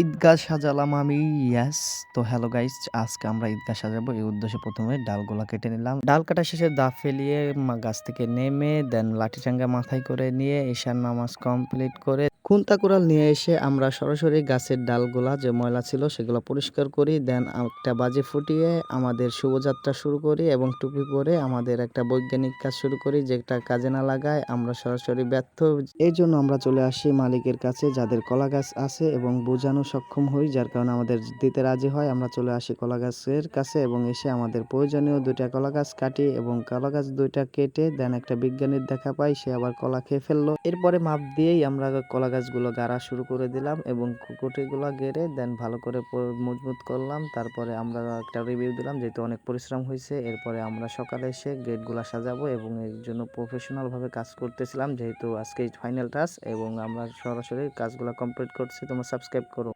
ঈদগাহ সাজালাম আমি ইয়াস তো hello guys আজকে আমরা ঈদগাহ সাজাবো। এই উদ্দেশ্যে প্রথমে ডালগুলা কেটে নিলাম। ডাল কাটা শেষে দা ফেলিয়ে গাছ থেকে নেমে দেন লাঠি চাঙ্গা মাথায় করে নিয়ে ঈশার নামাজ কমপ্লিট করে খুন্তা কুড়াল নিয়ে এসে আমরা সরাসরি গাছের ডালগুলা যে ময়লা ছিল সেগুলো পরিষ্কার করি, দেন একটা বাজে ফুটিয়ে আমাদের শুভযাত্রা শুরু করি এবং টুপি পরে আমাদের একটা বৈজ্ঞানিক কাজ শুরু করি যেটা কাজে না লাগায় আমরা সরাসরি ব্যর্থ। এই জন্য আমরা চলে আসি মালিকের কাছে যাদের কলা গাছ আছে এবং বোঝানো সক্ষম হই, যার কারণে আমাদের দিতে রাজি হয়। আমরা চলে আসি কলা গাছের কাছে এবং এসে আমাদের প্রয়োজনীয় দুইটা কলা গাছ কাটি এবং কলা গাছ দুইটা কেটে, দেন একটা বিজ্ঞানীর দেখা পাই, সে আবার কলা খেয়ে ফেলল। এরপরে মাপ দিয়েই আমরা কলা গাছগুলো গাড়া শুরু করে দিলাম এবং কুকুটিগুলো গেড়ে দেন ভালো করে মজবুত করলাম। তারপরে আমরা একটা রিভিউ দিলাম যেহেতু অনেক পরিশ্রম হয়েছে। এরপরে আমরা সকালে এসে গেটগুলো সাজাবো এবং এর জন্য প্রফেশনালভাবে কাজ করতেছিলাম যেহেতু আজকে ফাইনাল টাচ এবং আমরা সরাসরি কাজগুলো কমপ্লিট করছি। তোমরা সাবস্ক্রাইব করো।